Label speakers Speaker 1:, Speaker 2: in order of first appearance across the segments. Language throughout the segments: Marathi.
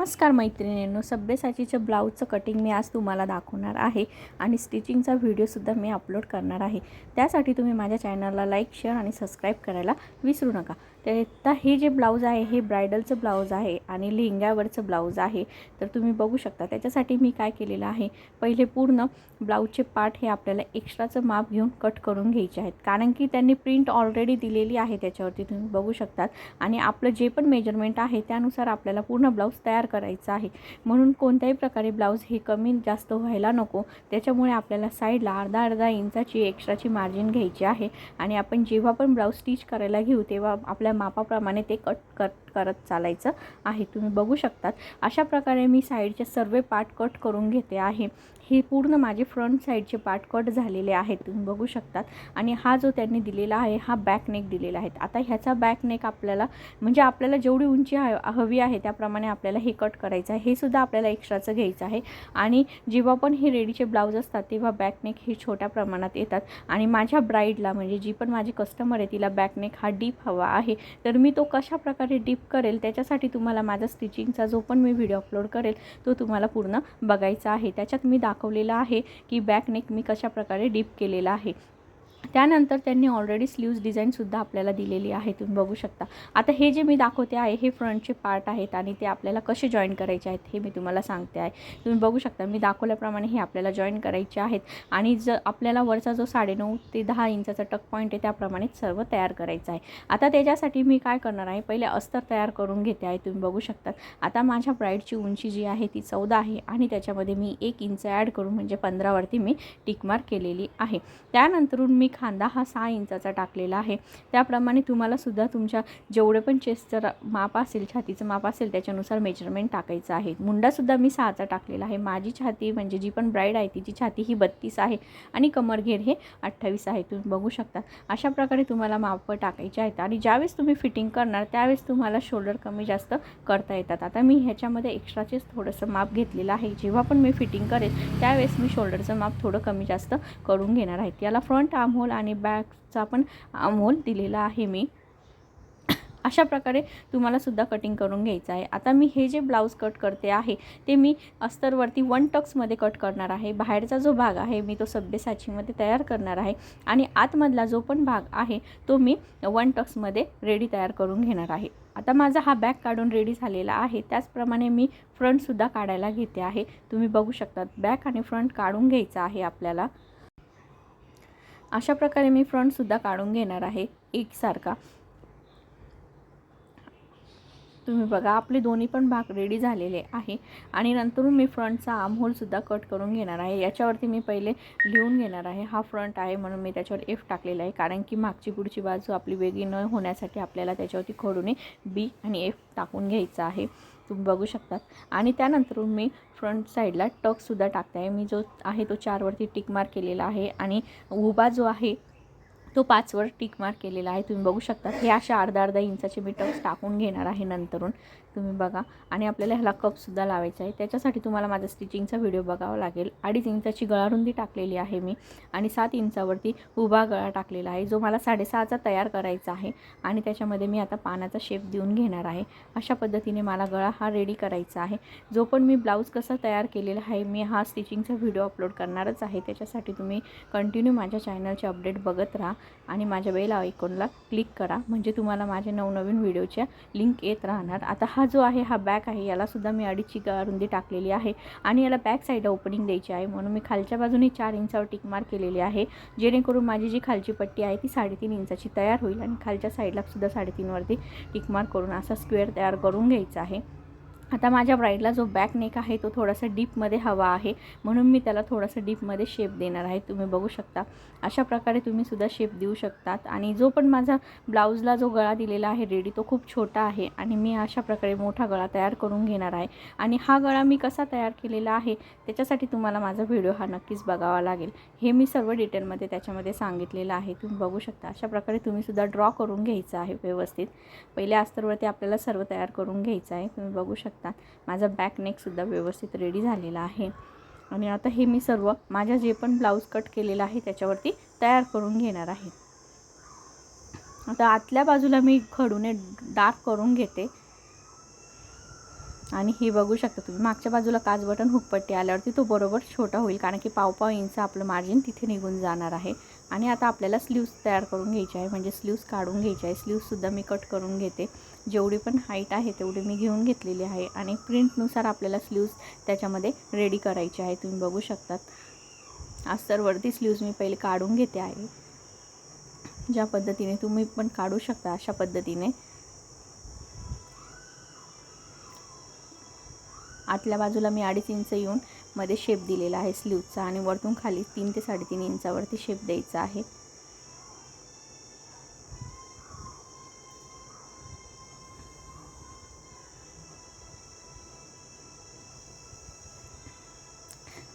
Speaker 1: नमस्कार मैत्रिणींनो सभ्यसाचीच्या ब्लाऊजचं कटिंग मी आज तुम्हाला दाखवणार आहे आणि स्टिचिंगचा व्हिडिओसुद्धा मी अपलोड करणार आहे. त्यासाठी तुम्ही माझ्या चॅनलला लाईक शेअर आणि सबस्क्राईब करायला विसरू नका. तर आता हे जे ब्लाऊज आहे हे ब्रायडलचं ब्लाऊज आहे आणि लेहंग्यावरचं ब्लाऊज आहे. तर तुम्ही बघू शकता त्याच्यासाठी मी काय केलेलं आहे पहिले पूर्ण ब्लाऊजचे पार्ट हे आपल्याला एक्स्ट्राचं माप घेऊन कट करून घ्यायचे आहेत. कारण की त्यांनी प्रिंट ऑलरेडी दिलेली आहे त्याच्यावरती तुम्ही बघू शकतात. आणि आपलं जे पण मेजरमेंट आहे त्यानुसार आपल्याला पूर्ण ब्लाऊज तयार करायचं आहे. म्हणून कोणत्याही प्रकारे ब्लाऊज हे कमी जास्त व्हायला नको. त्याच्यामुळे आपल्याला साईडला अर्धा अर्धा इंचाची एक्स्ट्राची मार्जिन घ्यायची आहे. आणि आपण जेव्हा पण ब्लाऊज स्टिच करायला घेऊ तेव्हा आपल्या मापाप्रमाणे ते कट कट करत चालायचं आहे. तुम्ही बघू शकतात अशा प्रकारे मी साईडचे सर्व पार्ट कट करून घेते आहे. हे पूर्ण माझे फ्रंट साईडचे पार्ट कट झालेले आहेत. तुम्ही बघू शकतात. आणि हा जो त्यांनी दिलेला आहे हा बॅक नेक दिलेला आहे. आता ह्याचा बॅक नेक आपल्याला म्हणजे आपल्याला जेवढी उंची ह हवी आहे त्याप्रमाणे आपल्याला हे कट करायचं आहे. हे सुद्धा आपल्याला एक्स्ट्राचं घ्यायचं आहे. आणि जेव्हा पण हे रेडीचे ब्लाऊज असतात तेव्हा बॅक नेक हे छोट्या प्रमाणात येतात. आणि माझ्या ब्राईडला म्हणजे जी पण माझी कस्टमर आहे तिला बॅक नेक हा डीप हवा आहे. तर मी तो कशा प्रकारे डीप करेल त्याच्यासाठी तुम्हाला माझा स्टिचिंगचा जो पण मी व्हिडिओ अपलोड करेल तो तुम्हाला पूर्ण बघायचा आहे. त्याच्यात मी दाखवलेला आहे की बॅक नेक मी कशा प्रकारे डीप केलेला आहे. त्यानंतर त्यांनी ऑलरेडी स्लीव्ज डिझाईनसुद्धा आपल्याला दिलेली आहे तुम्ही बघू शकता. आता हे जे मी दाखवते आहे हे फ्रंटचे पार्ट आहेत आणि ते आपल्याला कसे जॉईन करायचे आहेत हे मी तुम्हाला सांगते आहे. तुम्ही बघू शकता मी दाखवल्याप्रमाणे हे आपल्याला जॉईन करायचे आहेत आणि जर आपल्याला वरचा जो साडेनऊ ते दहा इंचाचा टक पॉईंट आहे त्याप्रमाणेच सर्व तयार करायचं आहे. आता त्याच्यासाठी मी काय करणार आहे पहिले अस्तर तयार करून घेते आहे तुम्ही बघू शकतात आता माझ्या ब्राईडची उंची जी आहे ती चौदा आहे आणि त्याच्यामध्ये मी एक इंच ॲड करून म्हणजे पंधरावरती मी टिकमार्क केलेली आहे. त्यानंतरून मी खांदा हा सहा इंचाचा टाकलेला आहे. त्याप्रमाणे तुम्हाला सुद्धा तुमच्या जेवढे पण चेस्टचं माप असेल छातीचं माप असेल त्याच्यानुसार मेजरमेंट टाकायचं आहे. मुंडासुद्धा मी सहाचा टाकलेला आहे. माझी छाती म्हणजे जी पण ब्राईड आहे तिची छाती ही बत्तीस आहे आणि कमरघेर हे अठ्ठावीस आहे. तुम्ही बघू शकता. अशा प्रकारे तुम्हाला माप टाकायचे आहेत आणि ज्यावेळेस तुम्ही फिटिंग करणार त्यावेळेस तुम्हाला शोल्डर कमी जास्त करता येतात. आता मी ह्याच्यामध्ये एक्स्ट्राचेच थोडंसं माप घेतलेलं आहे. जेव्हा पण मी फिटिंग करेल त्यावेळेस मी शोल्डरचं माप थोडं कमी जास्त करून घेणार आहे. याला फ्रंट आर्म होल आणि बॅगचा पण अमोल दिलेला आहे मी. अशा प्रकारे तुम्हाला सुद्धा कटिंग करून घ्यायचं आहे. आता मी हे जे ब्लाऊज कट करते आहे ते मी अस्तरवरती वन टक्समध्ये कट करणार आहे. बाहेरचा जो भाग आहे मी तो सभ्यसाचीमध्ये तयार करणार आहे. आणि आतमधला जो पण भाग आहे तो मी वन टक्समध्ये रेडी तयार करून घेणार आहे. आता माझा हा बॅग काढून रेडी झालेला आहे. त्याचप्रमाणे मी फ्रंटसुद्धा काढायला घेते आहे. तुम्ही बघू शकतात बॅक आणि फ्रंट काढून घ्यायचा आहे आपल्याला. अशा प्रकारे मी फ्रंटसुद्धा काढून घेणार आहे एकसारखा. तुम्ही बघा आपले दोन्ही पण भाग रेडी झालेले आहे. आणि नंतरून मी फ्रंटचा आमहोलसुद्धा कट करून घेणार आहे. याच्यावरती मी पहिले लिहून घेणार आहे. हा फ्रंट आहे म्हणून मी त्याच्यावर एफ टाकलेला आहे. कारण की मागची पुढची बाजू आपली वेगळी न होण्यासाठी आपल्याला त्याच्यावरती खडूने बी आणि एफ टाकून घ्यायचं आहे. तुम्ही बघू शकतात. आणि त्यानंतर मी फ्रंट साईडला टकसुद्धा टाकते. आहे मी जो आहे तो चारवरती टिक मार्क केलेला आहे. आणि उभा जो आहे तो पाचवर टिक मार्क केलेला आहे. तुम्ही बघू शकता. हे अशा अर्धा अर्धा इंचाचे मी टक्स टाकून घेणार आहे नंतरून. तुम्ही बघा. आणि आपल्याला ह्याला कपसुद्धा लावायचा आहे. त्याच्यासाठी तुम्हाला माझा स्टिचिंगचा व्हिडिओ बघावा लागेल. अडीच इंचाची गळारुंदी टाकलेली आहे मी. आणि सात इंचावरती उभा गळा टाकलेला आहे जो मला साडेसहाचा तयार करायचा आहे. आणि त्याच्यामध्ये मी आता पानाचा शेप देऊन घेणार आहे. अशा पद्धतीने मला गळा हा रेडी करायचा आहे. जो पण मी ब्लाऊज कसा तयार केलेला आहे मी हा स्टिचिंगचा व्हिडिओ अपलोड करणारच आहे. त्याच्यासाठी तुम्ही कंटिन्यू माझ्या चॅनलचे अपडेट बघत राहा. आणि माझ्या बेल आयकॉनला क्लिक करा. म्हणजे तुम्हाला माझ्या नवनवीन व्हिडिओच्या लिंक येत राहणार. आता हा जो आहे हा बॅक आहे यालासुद्धा मी अडीचची रुंदी टाकलेली आहे आणि याला बॅक साईड ओपनिंग द्यायची आहे. म्हणून मी खालच्या बाजूने चार इंचावर टिकमार केलेली आहे. जेणेकरून माझी जी खालची पट्टी आहे ती साडेतीन इंचाची तयार होईल आणि खालच्या साईडला सुद्धा साडेतीनवरती टिकमार करून असा स्क्वेअर तयार करून घ्यायचा आहे. आता माझ्या ब्राईडला जो बॅक नेक आहे तो थोडासा डीपमध्ये हवा आहे. म्हणून मी त्याला थोडासा डीपमध्ये शेप देणार आहे. तुम्ही बघू शकता. अशा प्रकारे तुम्ही सुद्धा शेप देऊ शकतात. आणि जो पण माझा ब्लाऊजला जो गळा दिलेला आहे रेडी तो खूप छोटा आहे. आणि मी अशा प्रकारे मोठा गळा तयार करून घेणार आहे. आणि हा गळा मी कसा तयार केलेला आहे त्याच्यासाठी तुम्हाला माझा व्हिडिओ हा नक्कीच बघावा लागेल. हे मी सर्व डिटेलमध्ये त्याच्यामध्ये सांगितलेलं आहे. तुम्ही बघू शकता. अशा प्रकारे तुम्ही सुद्धा ड्रॉ करून घ्यायचं आहे व्यवस्थित. पहिल्या अस्तरवरती आपल्याला सर्व तयार करून घ्यायचं आहे. तुम्ही बघू शकता. माझा बॅक नेकसुद्धा व्यवस्थित रेडी झालेला आहे. आणि आता हे मी सर्व माझ्या जे पण ब्लाऊज कट केलेला आहे त्याच्यावरती तयार करून घेणार आहे. आता आतल्या बाजूला मी खडूने डार्क करून घेते. आणि हे बघू शकता तुम्ही मागच्या बाजूला काच बटन हुकपट्टी आल्यावरती तो बरोबर छोटा होईल कारण की पाव पाव इंच आपलं मार्जिन तिथे निघून जाणार आहे. आणि आता आपल्याला स्लीव्स तयार करून घ्यायचे आहे. म्हणजे स्लीव्स काढून घ्यायचे आहे. स्लीव्ससुद्धा मी कट करून घेते. जेवढी पण हाईट आहे तेवढी मी घेऊन घेतलेली आहे. आणि प्रिंटनुसार आपल्याला स्लीव्स त्याच्यामध्ये रेडी करायचे आहे. तुम्ही बघू शकतात. अस्तरवरती स्लीव्स मी पहिले काढून घेते आहे. ज्या पद्धतीने तुम्ही पण काढू शकता अशा पद्धतीने. आतल्या बाजूला मी अडीच इंच येऊन मध्ये शेप दिलेला आहे स्लीवचा आणि वरतून खाली तीन ते साडेतीन इंचावरती शेप द्यायचा आहे.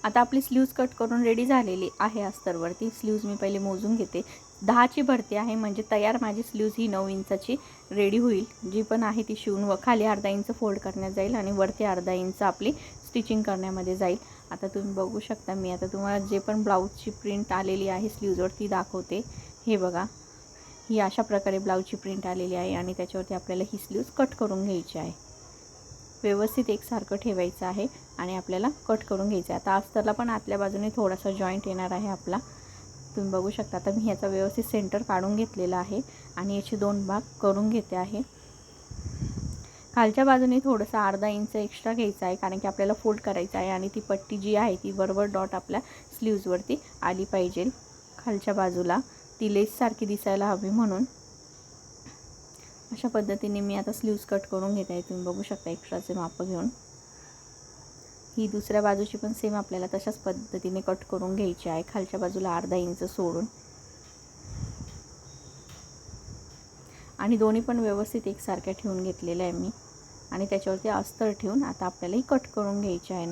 Speaker 1: आता आपली स्लीव्ज कट करून रेडी झालेली आहे अस्तरवरती. स्लीव्ज मी पहिले मोजून घेते. दहाची भरती आहे म्हणजे तयार माझी स्लीव्ज ही नऊ इंचाची रेडी होईल. जी पण आहे ती शिवून व खाली अर्धा इंच फोल्ड करण्यात जाईल आणि वरती अर्धा इंच आपली स्टिचिंग करण्यामध्ये जाईल. आता तुम्ही बघू शकता मी आता तुम्हाला जे पण ब्लाऊजची प्रिंट आलेली आहे स्लीवजवर ती दाखवते. हे बघा. ही अशा प्रकारे ब्लाऊजची प्रिंट आलेली आहे आणि त्याच्यावरती आपल्याला ही स्लीव्ज कट करून घ्यायची आहे. व्यवस्थित एकसारखं ठेवायचं आहे आणि आपल्याला कट करून घ्यायचं आहे. आता अस्तरला पण आतल्या बाजूने थोडासा जॉईंट येणार आहे आपला. तुम्ही बघू शकता. आता मी ह्याचा व्यवस्थित सेंटर काढून घेतलेला आहे आणि याचे दोन भाग करून घेते आहे. खालच्या बाजूने थोडंसं अर्धा इंच एक्स्ट्रा घ्यायचं आहे कारण की आपल्याला फोल्ड करायचं आहे आणि ती पट्टी जी आहे ती बरोबर डॉट आपल्या स्लीव्जवरती आली पाहिजे. खालच्या बाजूला ती लेससारखी दिसायला हवी म्हणून. अशा पद्धतीने मी आता स्लीव्ज कट करून घेत आहे. तुम्ही बघू शकता एक्स्ट्राचे मापं घेऊन. ही दुसऱ्या बाजूची पण सेम आपल्याला तशाच पद्धतीने कट करून घ्यायची आहे. खालच्या बाजूला अर्धा इंच सोडून. आणि दोन्ही पण व्यवस्थित एकसारख्या ठेवून घेतलेल्या आहे मी. आणि त्याच्यावरती अस्तर ठेवून आता आपल्याला ही कट करून घ्यायची आहे